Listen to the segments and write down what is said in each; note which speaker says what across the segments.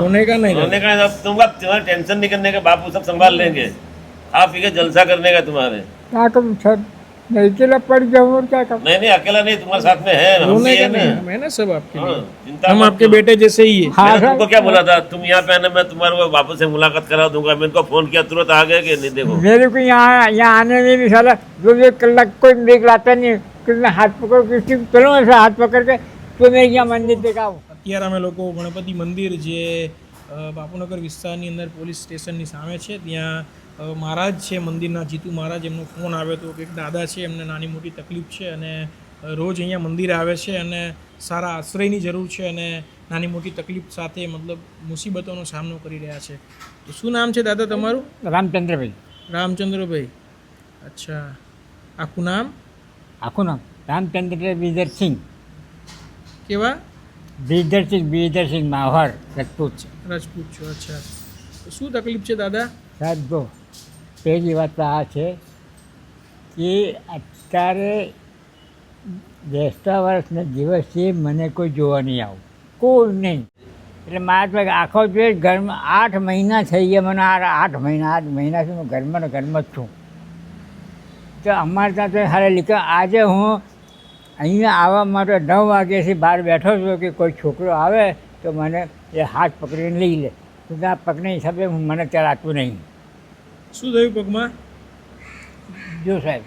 Speaker 1: रोने का नहीं
Speaker 2: रोने का अब तुम अब तुम्हारा टेंशन नहीं करने का बापू सब संभाल लेंगे। खा पी के जलसा करने का तुम्हारे।
Speaker 3: क्या करूँ सर मैं अकेला पड़ जाऊँ और क्या करूँ?
Speaker 2: नहीं नहीं अकेला नहीं तुम्हारे साथ में है हम
Speaker 1: रोने का
Speaker 2: है
Speaker 1: नहीं
Speaker 2: ना
Speaker 1: हम है ना सब आपके
Speaker 2: हाँ,
Speaker 1: लिए।
Speaker 2: चिंता
Speaker 1: हम आपके बेटे जैसे ही है।
Speaker 3: हाँ
Speaker 2: तुमको क्या बोला था? तुम यहाँ पे आना मैं तुम्हारे को बापू से मुलाकात करा दूँगा। मैंने इनको फ़ोन किया तुरंत आ गए कि नहीं देखो।
Speaker 3: मेरे को यहाँ यहाँ आने में भी साला। दो एक कलाक कोई देख लाता नहीं कि मैं हाथ पकड़ किसी चलो ऐसा हाथ पकड़ के तो मैं यहाँ मंदिर देखाऊँ।
Speaker 1: અત્યારે અમે લોકો ગણપતિ મંદિર જે બાપુનગર વિસ્તારની અંદર પોલીસ સ્ટેશનની સામે છે ત્યાં મહારાજ છે મંદિરના જીતુ મહારાજ એમનો ફોન આવ્યો હતો કે એક દાદા છે એમને નાની મોટી તકલીફ છે અને રોજ અહીંયા મંદિર આવે છે અને સારા આશ્રયની જરૂર છે અને નાની મોટી તકલીફ સાથે મતલબ મુસીબતોનો સામનો કરી રહ્યા છે. તો શું નામ છે દાદા તમારું?
Speaker 3: રામચંદ્રભાઈ.
Speaker 1: રામચંદ્રભાઈ. અચ્છા. આખું નામ?
Speaker 3: આખું નામ રામચંદ્ર બીજરસિંહ
Speaker 1: કેવા?
Speaker 3: બીજરસિંહ બીજરસિંહ માહર રાજપૂત છે.
Speaker 1: રાજપૂત છો અચ્છા. શું તકલીફ છે દાદા?
Speaker 3: સાહેબ જો પહેલી વાત તો આ છે કે અત્યારે બેસતા વર્ષના દિવસથી મને કોઈ જોવા નહીં આવું. કોઈ નહીં. એટલે મારા તો આખો દિવસ ઘરમાં આઠ મહિના થઈ ગયા મને આ આઠ મહિના આઠ મહિનાથી હું ઘરમાં ને ઘરમાં જ છું. તો અમારે ત્યાં તો હારે લીધો આજે હું અહીંયા આવવા માટે નવ વાગ્યાથી બહાર બેઠો છું કે કોઈ છોકરો આવે તો મને એ હાથ પકડીને લઈ લે. તો આ પગના હિસાબે હું મને ચલાતું નહીં.
Speaker 1: શું થયું પગમાં?
Speaker 3: જો સાહેબ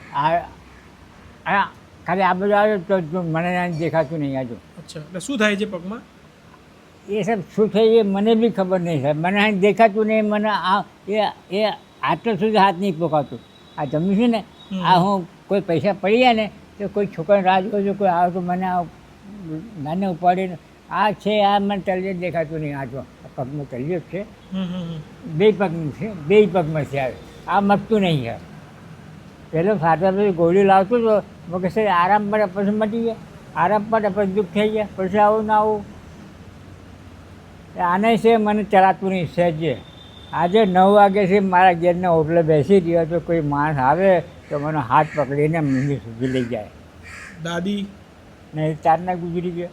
Speaker 3: આ ખાલી આ બધું આવે તો મને દેખાતું નહીં આજુ
Speaker 1: અચ્છા એટલે શું થાય છે પગમાં?
Speaker 3: એ સાહેબ શું છે એ મને બી ખબર નહીં સાહેબ. મને દેખાતું નહીં મને આ એ એ આટલો સુધી હાથ નહીં પોકાતું આ જમ્યું છે ને આ હું કોઈ પૈસા પડી ગયા ને તો કોઈ છોકરાને રાહ કરું છું કોઈ આવે તો મને આ નાને ઉપાડીને આ છે આ મને તલિયે દેખાતું નહીં. આ જો આ પગમાં તલિયો જ છે. બે પગનું છે બે પગમાં છે આવે આ મટતું નહીં યાર પહેલો સાતા પછી ગોળી લાવતો હતો મગર સાહેબ આરામ પડે પછી મટી ગયા. આરામ પડે પછી દુઃખ થઈ ગયા. પછી આવું ના આવું. આને છે મને ચલાતું નહીં સહેજે. આજે નવ વાગ્યાથી મારા ઘેરના હોટલે બેસી રહ્યો તો કોઈ માણસ આવે તો મને હાથ પકડીને મંદિર સુધી લઈ જાય.
Speaker 1: દાદી?
Speaker 3: ને ચારના ગુજરી ગયા.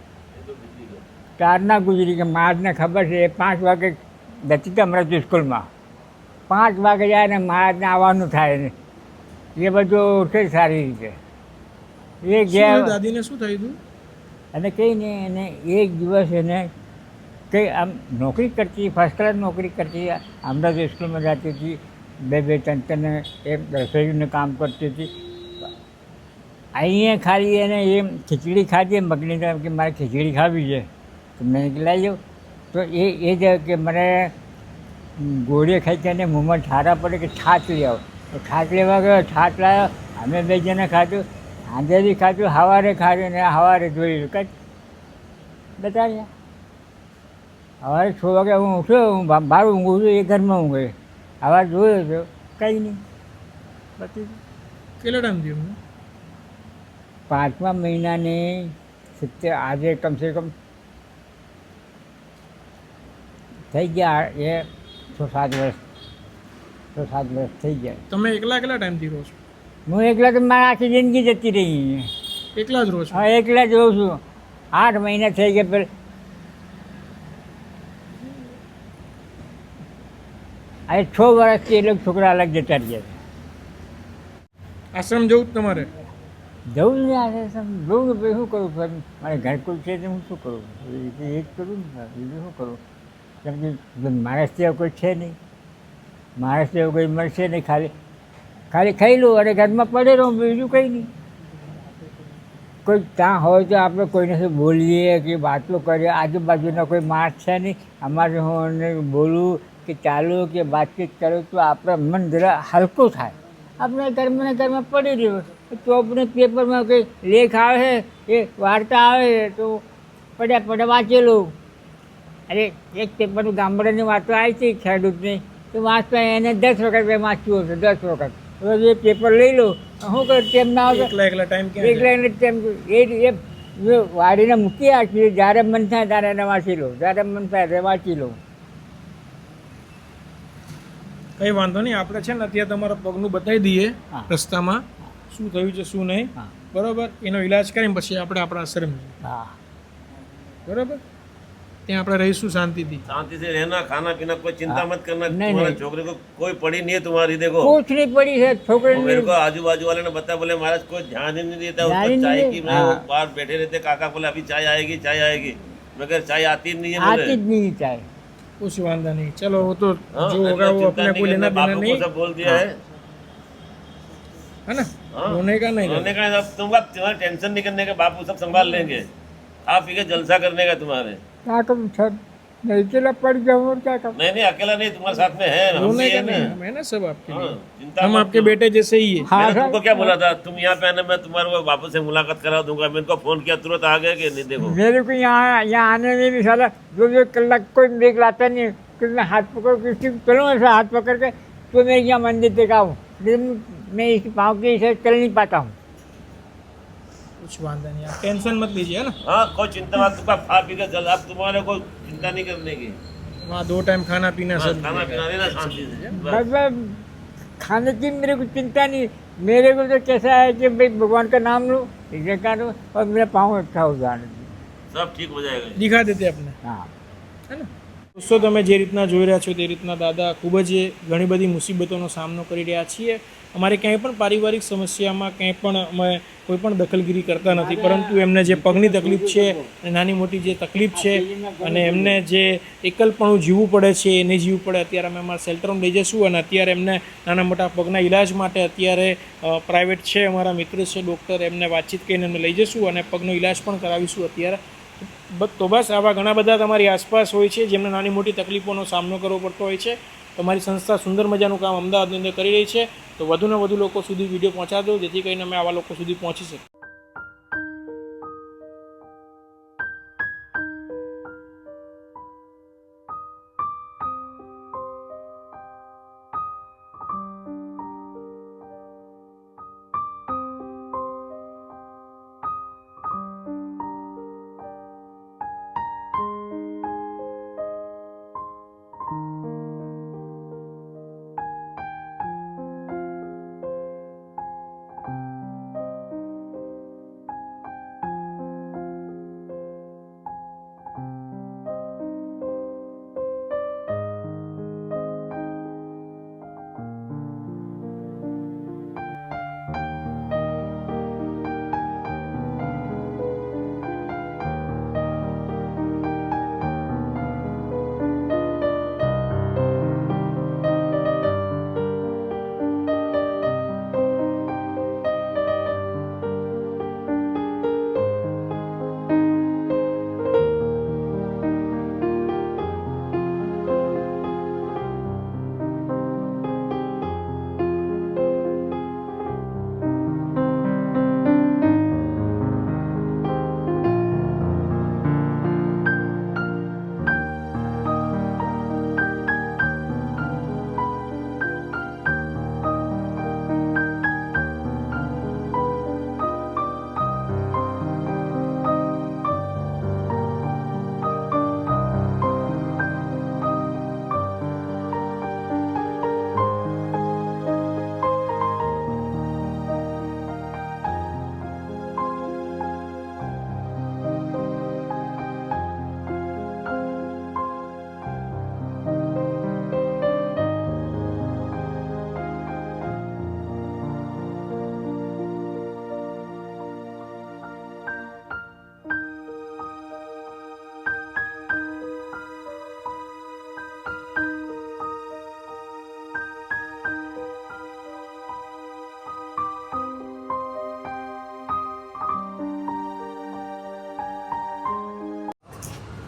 Speaker 3: ચારના ગુજરી ગયા. મારને ખબર છે એ પાંચ વાગે જતી તો હમણાં સ્કૂલમાં. પાંચ વાગે જાય ને મહારાજને આવવાનું થાય ને. એ બધું ઉઠે સારી રીતે. એ ગયા
Speaker 1: દાદીને? શું થયું હતું
Speaker 3: અને કંઈ નહીં એને એક દિવસ એને કંઈ આમ નોકરી કરતી ફર્સ્ટ ક્લાસ નોકરી કરતી અમદાવાદ સ્કૂલમાં જતી હતી. બે બે ત્રણ ત્રણ એ રસોઈનું કામ કરતી હતી. અહીંયા ખાલી એને એમ ખીચડી ખાધી મગની તો કે મારે ખીચડી ખાવી છે. તો મેં લઈ જાઉં તો એ એ જ કે મને ગોળીઓ ખાઈ તેને મોંમાં ઠારા પડે કે છાત લઈ આવો. તો છાત લેવા ગયો છાત લાવ્યો અમે બે જણા ખાધું. સાંજે બી ખાધું સવારે ખાધું ને સવારે જોયું કંઈ? બતાવ્યા. સવારે છ વાગે હું ઉઠ્યો, હું બહાર ઊંઘું છું, એ ઘરમાં ઊંઘે સવારે જોયો છો. કંઈ નહીં. પછી
Speaker 1: કેટલો ટાઈમ થયું
Speaker 3: પાંચમા મહિનાની સિત્તેર આજે કમસે કમ થઈ ગયા એ છ સાત વર્ષ. છ સાત વર્ષ થઈ ગયા.
Speaker 1: તમે એકલા કેટલા ટાઈમથી રહો છો?
Speaker 3: હું એકલા તો મારી આખી જિંદગી જતી રહી.
Speaker 1: એકલા જ રહો છો?
Speaker 3: હા એકલા જ રહું છું. આઠ મહિના થઈ ગયા આજે છ વર્ષથી એ લોકો છોકરા અલગ જતા રહ્યા છે.
Speaker 1: આશ્રમ જવું જ તમારે?
Speaker 3: જવું ને આશ્રમ જવું ને શું કરું? ફરી મારે ઘરકુલ છે તો હું શું કરું? એ જ કરું ને બીજું શું કરું? કેમ કે મારા સિવાય કોઈ છે નહીં. મારા સિવાય કોઈ મળશે નહીં ખાલી. ખાલી ખાઈ લઉં અને ઘરમાં પડે રહું બીજું કંઈ નહીં. કોઈ ત્યાં હોય તો આપણે કોઈને શું બોલીએ કે વાતો કરીએ. આજુબાજુના કોઈ માણસ છે નહીં. અમારે હું એને બોલું કે ચાલો કે વાતચીત કરો તો આપણે મન જરા હલકું થાય. આપણે કર્મને ને ઘરમાં પડી રહ્યું તો આપણે પેપરમાં કંઈ લેખ આવે એ વાર્તા આવે તો પડ્યા પડ્યા વાંચેલું. અરે એક પેપરનું ગામડાની વાતો આવી હતી ખેડૂતની. તો વાંચતા એને દસ વખત મેં વાંચ્યું હશે દસ વખત. રોજ એ પેપર લઈ લો શું કરું તેમ ના આવે.
Speaker 1: એકલા એકલા ટાઈમ
Speaker 3: એકલા એને તેમ એ વાડીને મૂકી રાખી જ્યારે મન થાય ત્યારે એને વાંચી લઉં. જ્યારે મન થાય ત્યારે વાંચી લઉં.
Speaker 1: કઈ વાંધો નહીં આપણે છે ને અત્યારે તમારા પગનું બતાવી દઈએ
Speaker 3: હા.
Speaker 1: રસ્તામાં શું થયું છે શું નહીં
Speaker 3: હા
Speaker 1: બરોબર એનો ઈલાજ કરીને પછી આપણે આપણા આશ્રમ જઈએ.
Speaker 3: હા
Speaker 1: બરોબર ત્યાં આપણે રહીશું શાંતિથી
Speaker 2: शांति से रहना खाना पीना कोई चिंता मत करना
Speaker 3: नहीं,
Speaker 2: तुम्हारे
Speaker 3: नहीं।
Speaker 2: छोकरे को कोई पड़ी नहीं है तुम्हारी देखो
Speaker 3: कुछ नहीं पड़ी है छोकरे
Speaker 2: वो मेरे को आजू बाजू वाले ने बताया बोले महाराज कोई ध्यान ही नहीं देता
Speaker 3: ध्यान
Speaker 2: उसको
Speaker 3: ही
Speaker 2: चाय
Speaker 3: नहीं
Speaker 2: की
Speaker 3: दे-
Speaker 2: मैं वो
Speaker 3: हाँ।
Speaker 2: बाहर बैठे रहते काका बोले अभी चाय आएगी चाय आएगी मगर चाय आती नहीं है
Speaker 3: आती
Speaker 2: बोले
Speaker 3: જ नहीं चाहे
Speaker 1: कुछ वांधा नहीं चलो वो तो
Speaker 2: हाँ,
Speaker 1: जो
Speaker 2: इतना
Speaker 1: होगा वो
Speaker 2: चिंता
Speaker 1: अपने
Speaker 2: नहीं
Speaker 1: को लेना
Speaker 2: करना,
Speaker 1: देना
Speaker 2: बापू
Speaker 1: नहीं
Speaker 2: को सब बोल दिया है
Speaker 1: है ना
Speaker 2: हाँ।
Speaker 1: रोने का नहीं
Speaker 2: उन्होंने कहा अब तुम अब तुम्हारा टेंशन नहीं करने का बापू सब संभाल लेंगे खा पी के जलसा करने का तुम्हारे
Speaker 3: क्या करूँ सर नहीं अकेला पड़ जाऊँ और क्या करूँ
Speaker 2: नहीं नहीं अकेला नहीं तुम्हारे साथ में है हम भी है ना।
Speaker 1: हम है ना सब आपके
Speaker 2: हाँ,
Speaker 1: लिए। हम आपके बेटे जैसे ही है।
Speaker 3: हाँ
Speaker 2: मैंने तुमको क्या बोला था? तुम यहाँ पे आने मैं तुम्हारे को बापू से मुलाकात करा दूँगा। मैं इनको फ़ोन किया तुरंत आ गए कि नहीं देखो।
Speaker 3: मेरे को यहाँ यहाँ आने में भी साला दो दो कलाक कोई ब्रेक लाता नहीं है। क्योंकि मैं हाथ पकड़ के किसी को चलूँ ऐसा हाथ पकड़ के तो मैं यहाँ मंदिर तक आऊँ लेकिन मैं इस पाँव के इसे चल नहीं पाता हूँ।
Speaker 1: कुछ वांधा नहीं आप टेंशन मत लीजिए है ना?
Speaker 2: हाँ कोई चिंता मत तुमका खा पी के जल अब तुम्हारे को चिंता नहीं करने की।
Speaker 1: वहाँ दो टाइम खाना पीना
Speaker 2: हाँ,
Speaker 1: सब
Speaker 2: खाना पीना देना शांति से
Speaker 3: मतलब खाने की मेरे को चिंता नहीं। मेरे को तो कैसा है कि भाई भगवान का नाम लूँ इसे करूँ और मेरा पाँव अच्छा हो जाने
Speaker 2: सब ठीक हो जाएगा।
Speaker 1: दिखा देते अपने।
Speaker 3: हाँ।
Speaker 1: હે ને દોસ્તો તમે જે રીતના જોઈ રહ્યા છો તે રીતના દાદા ખૂબ જ ઘણી બધી મુસીબતોનો સામનો કરી રહ્યા છીએ. અમારે ક્યાંય પણ પારિવારિક સમસ્યામાં ક્યાંય પણ અમે કોઈ પણ દખલગીરી કરતા નથી, પરંતુ એમને જે પગની તકલીફ છે અને નાની મોટી જે તકલીફ છે અને એમને જે એકલપણું જીવવું પડે છે એ નહીં જીવવું પડે, અત્યારે અમે અમારા શેલ્ટરમાં લઈ જઈશું અને અત્યારે એમને નાના મોટા પગના ઈલાજ માટે અત્યારે પ્રાઇવેટ છે અમારા મિત્ર છે, ડૉક્ટર, એમને વાતચીત કરીને અમે લઈ જઈશું અને પગનો ઈલાજ પણ કરાવીશું અત્યારે. તો બસ આવા ઘણા બધા તમારી આસપાસ હોય છે જેમને નાની મોટી તકલીફોનો સામનો કરવો પડતો હોય છે. તમારી સંસ્થા સુંદર મજાનું કામ અમદાવાદની અંદર કરી રહી છે. તો વધુને વધુ લોકો સુધી વીડિયો પહોંચાડો, જેથી કરીને અમે આવા લોકો સુધી પહોંચી શકીએ.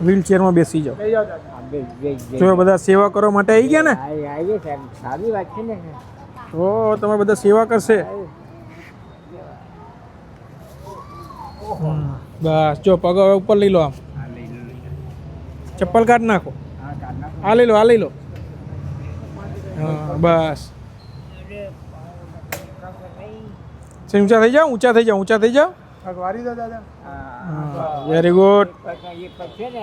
Speaker 1: વ્હીલચેરમાં બેસી જાઓ. જો બધા સેવા કરવા માટે આવી ગયા ને?
Speaker 3: સારી વાત છે ને.
Speaker 1: ઓ તમે બધા સેવા કરશે. બસ જો પગ હવે ઉપર લઈ લો આમ. ચપ્પલ કાઢ નાખો.
Speaker 3: હા,
Speaker 1: આ લઈ લો આ લઈ લો. હા બસ. ઊંચા થઈ જાઓ ઊંચા થઈ જાઓ ઊંચા થઈ જાઓ.
Speaker 3: હા,
Speaker 1: વેરી ગુડ
Speaker 3: છે ને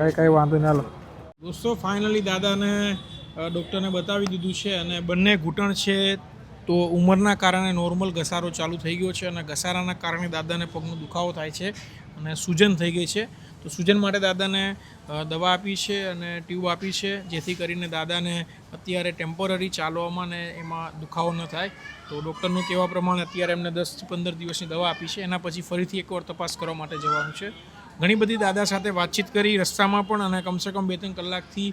Speaker 1: કઈ કઈ વાંધો ના લો દોસ્તો ફાઇનલી દાદાને ડૉક્ટરને બતાવી દીધું છે અને બંને ઘૂંટણ છે તો ઉંમરના કારણે નોર્મલ ઘસારો ચાલુ થઈ ગયો છે અને ઘસારાના કારણે દાદાને પગનો દુખાવો થાય છે અને સૂજન થઈ ગઈ છે. તો સૂજન માટે દાદાને દવા આપી છે અને ટ્યુબ આપી છે, જેથી કરીને દાદાને અત્યારે ટેમ્પરરી ચાલવામાં ને એમાં દુખાવો ન થાય. તો ડૉક્ટરનું કહેવા પ્રમાણે અત્યારે એમને દસથી પંદર દિવસની દવા આપી છે. એના પછી ફરીથી એકવાર તપાસ કરવા માટે જવાનું છે. ઘણી બધી દાદા સાથે વાતચીત કરી રસ્તામાં પણ અને કમસે કમ બે ત્રણ કલાકથી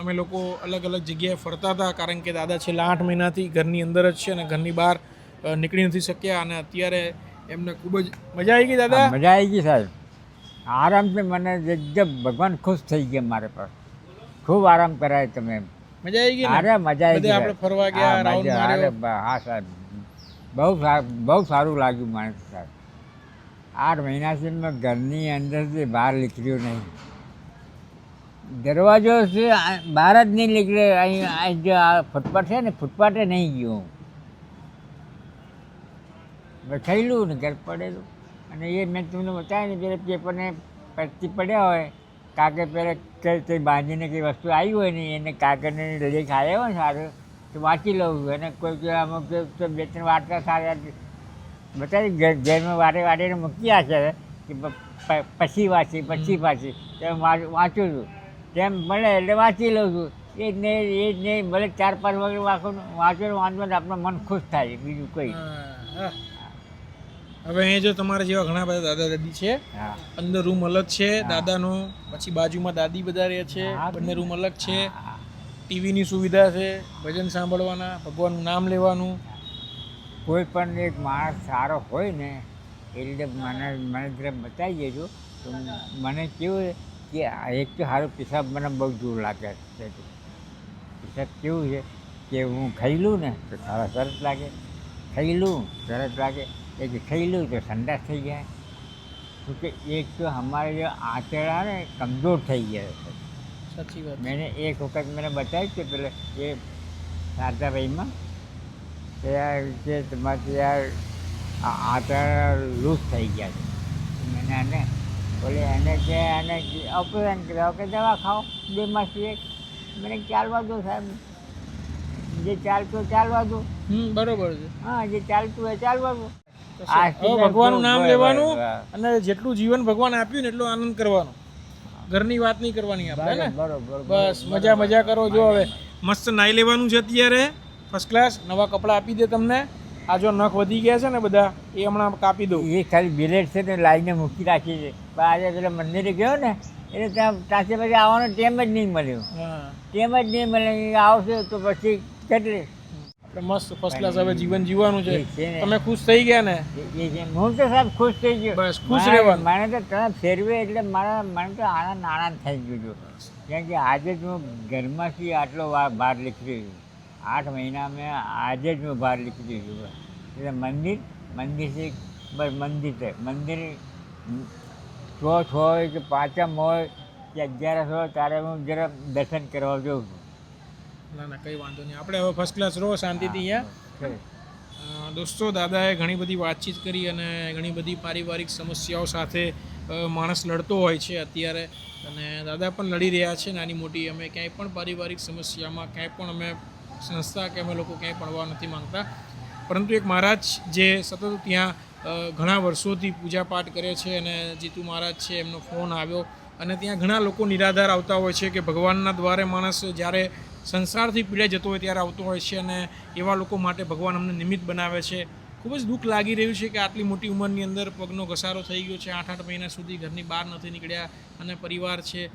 Speaker 1: અમે લોકો અલગ અલગ જગ્યાએ ફરતા હતા, કારણ કે દાદા છેલ્લા આઠ મહિનાથી ઘરની અંદર જ છે અને ઘરની બહાર નીકળી નથી શક્યા અને અત્યારે એમને ખૂબ જ મજા આવી ગઈ દાદા?
Speaker 3: મજા આવી ગઈ સાહેબ. આરામથી મને એકદમ ભગવાન ખુશ થઈ ગયા મારે પર. ખૂબ આરામ કરાય તમે
Speaker 1: મજા આવી ગઈ
Speaker 3: અરે મજા આવી ગઈ.
Speaker 1: આપણે ફરવા ગયા, રાઉન્ડ માર્યો.
Speaker 3: હા સાહેબ. બહુ સારું બહુ સારું લાગ્યું મને સાહેબ. આઠ મહિનાથી મેં ઘરની અંદરથી બહાર નીકળ્યું નહીં. દરવાજો છે બહાર જ નહીં નીકળે. અહીં અહીં જે આ ફૂટપાથ છે ને ફૂટપાથે નહીં ગયો હું. થયેલું ને ઘર પડેલું. અને એ મેં તમને બતાવ્યું ને પેલા પેપરને પરથી પડ્યા હોય કાગળ પહેલાં કઈ બાંધીને કંઈ વસ્તુ આવી હોય ને એને કાગળને લેખ આવ્યા હોય ને સારું તો વાંચી લઉં છું. અને કોઈ અમુક બે ત્રણ વાર્તા સારા બતાવી ઘર ઘરમાં વારે વારે મૂક્યા છે કે પછી વાંચી પછી વાંચી તેમ વાંચું છું. તેમ મળે એટલે વાંચી લઉં છું. એ જ નહીં એ જ નહીં ભલે ચાર પાંચ વખત વાંચો વાંચો ને આપણું મન ખુશ થાય બીજું કંઈ.
Speaker 1: હવે અહીં જો તમારા જેવા ઘણા બધા દાદા દાદી છે.
Speaker 3: હા.
Speaker 1: અંદર રૂમ અલગ છે. દાદાનો પછી બાજુમાં દાદી બધા રહે છે. બંને રૂમ અલગ છે. ટીવીની સુવિધા છે ભજન સાંભળવાના ભગવાનનું નામ લેવાનું.
Speaker 3: કોઈ પણ એક માણસ સારો હોય ને એ રીતે મને મને તરફ બતાવી દેજો. તો મને કેવું કે આ એક તો સારો પેશાબ મને બહુ દૂર લાગે છે. પેશાબ કેવું છે કે હું ખાઈ લઉં ને તો સારા સરસ લાગે. ખાઈ લઉં સરસ લાગે. એક ખાઈ લઉં તો સંડાસ થઈ જાય તો કે એક તો અમારે જે આંતરડા ને કમજોર થઈ ગયા છે
Speaker 1: સાચી વાત
Speaker 3: मैंने एक वक्त मैंने बताया कि पहले ये શારદાભાઈમાં ત્યાં કે તમારે યાર આંતર લૂઝ થઈ ગયા છે મેં એને બોલે એને કે એને ઓપરેશન કર્યા કે દવા ખાઓ બે માસથી એક મને ચાલવા દો સાહેબ જે ચાલતું હોય ચાલવા દો
Speaker 1: હમ બરોબર છે
Speaker 3: હા જે ચાલતું હોય ચાલવા દો
Speaker 1: હવે ભગવાનનું નામ લેવાનું અને જેટલું જીવન ભગવાન આપ્યું ને એટલો આનંદ કરવાનો. ઘરની વાત નહીં કરવાની આપણે ને? બસ મજા મજા કરો જો હવે. મસ્ત નાઈ લેવાનું છે અત્યારે ફર્સ્ટ ક્લાસ નવા કપડાં આપી દે તમને. આ જો નખ વધી ગયા છે ને બધા એ હમણાં કાપી દઉં.
Speaker 3: એ ખાલી બિલેટ છે ને લાઈને મૂકી રાખી છે. પણ આજે પેલા મંદિરે ગયો ને એટલે ત્યાં ત્યાંથી પછી આવવાનો ટેમ જ નહીં મળ્યો. ટેમ જ નહીં મળે આવશે તો પછી કેટલી?
Speaker 1: મસ્ત ફર્સ્ટ ક્લાસ હવે જીવન જીવવાનું છે. તમે ખુશ થઈ ગયા ને?
Speaker 3: હું તો સાહેબ ખુશ થઈ ગયો.
Speaker 1: બસ, ખુશ રહેવાનું.
Speaker 3: મને તો તમે ફેરવે એટલે મારા મને તો આનંદ આનંદ થઈ ગયો છું કેમ કે આજે જ હું ઘરમાંથી આટલો બહાર નીકળી છું. આઠ મહિના મેં આજે જ હું બહાર નીકળી છું. એટલે મંદિર મંદિર છે. બસ મંદિર છે. મંદિર છ હોય કે પાંચમ હોય કે અગિયારસ હોય ત્યારે હું જરા દર્શન કરવા જાઉં છું.
Speaker 1: ના ના કંઈ વાંધો નહીં. આપણે હવે ફર્સ્ટ ક્લાસ રહો શાંતિથી અહીંયા. દોસ્તો દાદાએ ઘણી બધી વાતચીત કરી અને ઘણી બધી પારિવારિક સમસ્યાઓ સાથે માણસ લડતો હોય છે અત્યારે. અને દાદા પણ લડી રહ્યા છે નાની મોટી. અમે ક્યાંય પણ પારિવારિક સમસ્યામાં ક્યાંય પણ અમે સંસ્થા કે અમે લોકો ક્યાંય પડવા નથી માંગતા. પરંતુ એક મહારાજ જે સતત ત્યાં ઘણા વર્ષોથી પૂજાપાઠ કરે છે અને જીતુ મહારાજ છે એમનો ફોન આવ્યો. અને ત્યાં ઘણા લોકો નિરાધાર આવતા હોય છે કે ભગવાનના દ્વારે માણસ જ્યારે સંસારથી પીડાઈ જતો હોય ત્યારે આવતો હોય છે અને એવા લોકો માટે ભગવાન અમને નિમિત્ત બનાવે છે. ખૂબ જ દુઃખ લાગી રહ્યું છે કે આટલી મોટી ઉંમરની અંદર પગનો ઘસારો થઈ ગયો છે. આઠ આઠ મહિના સુધી ઘરની બહાર નથી નીકળ્યા અને પરિવાર છે.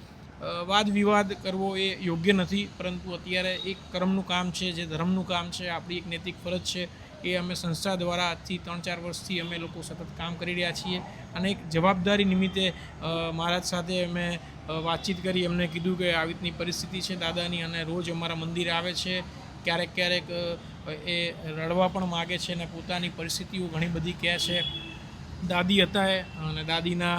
Speaker 1: વાદ વિવાદ કરવો એ યોગ્ય નથી, પરંતુ અત્યારે એક કર્મનું કામ છે, જે ધર્મનું કામ છે. આપણી એક નૈતિક ફરજ છે. એ અમે સંસ્થા દ્વારા આજથી ત્રણ ચાર વર્ષથી અમે લોકો સતત કામ કરી રહ્યા છીએ અને એક જવાબદારી નિમિત્તે મહારાજ સાથે અમે વાતચીત કરી એમને કીધું કે આવી રીતની પરિસ્થિતિ છે દાદાની અને રોજ અમારા મંદિરે આવે છે. ક્યારેક ક્યારેક એ રડવા પણ માગે છે અને પોતાની પરિસ્થિતિઓ ઘણી બધી કહે છે. દાદી હતા અને દાદીના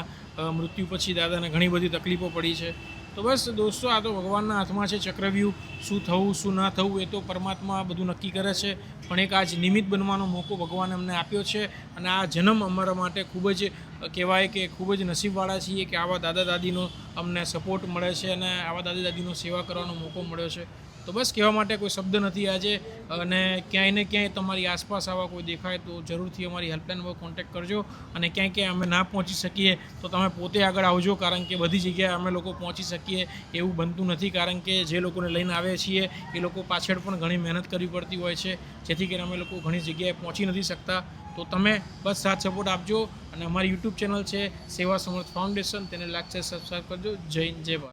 Speaker 1: મૃત્યુ પછી દાદાને ઘણી બધી તકલીફો પડી છે. તો બસ દોસ્તો, આ તો ભગવાનના હાથમાં છે ચક્રવ્યૂહ. શું થવું, શું ના થવું, એ તો પરમાત્મા બધું નક્કી કરે છે. પણ એક આજ નિમિત્ત બનવાનો મોકો ભગવાને અમને આપ્યો છે. અને આ જન્મ અમારા માટે ખૂબ જ કહેવાય કે ખૂબ જ નસીબવાળા છીએ કે આવા દાદા દાદીનો અમને સપોર્ટ મળે છે અને આવા દાદા દાદીનો સેવા કરવાનો મોકો મળ્યો છે. તો બસ કહેવા માટે કોઈ શબ્દ નથી આજે અને ક્યાંય ને ક્યાંય તમારી આસપાસ આવા કોઈ દેખાય તો જરૂરથી અમારી હેલ્પલાઇન પર કોન્ટેક્ટ કરજો અને ક્યાંય ક્યાંય અમે ના પહોંચી શકીએ તો તમે પોતે આગળ આવજો કારણ કે બધી જગ્યાએ અમે લોકો પહોંચી શકીએ એવું બનતું નથી કારણ કે જે લોકોને લઈને આવ્યા છીએ એ લોકો પાછળ પણ ઘણી મહેનત કરવી પડતી હોય છે. જેથી કરીને અમે લોકો ઘણી જગ્યાએ પહોંચી નથી શકતા. તો તમે બસ સાથ સપોર્ટ આપજો અને અમારી યુટ્યુબ ચેનલ છે સેવા સમર્થ ફાઉન્ડેશન, તેને લાગશે સબસ્ક્રાઈબ કરજો. જય હિન્દ, જય ભારત.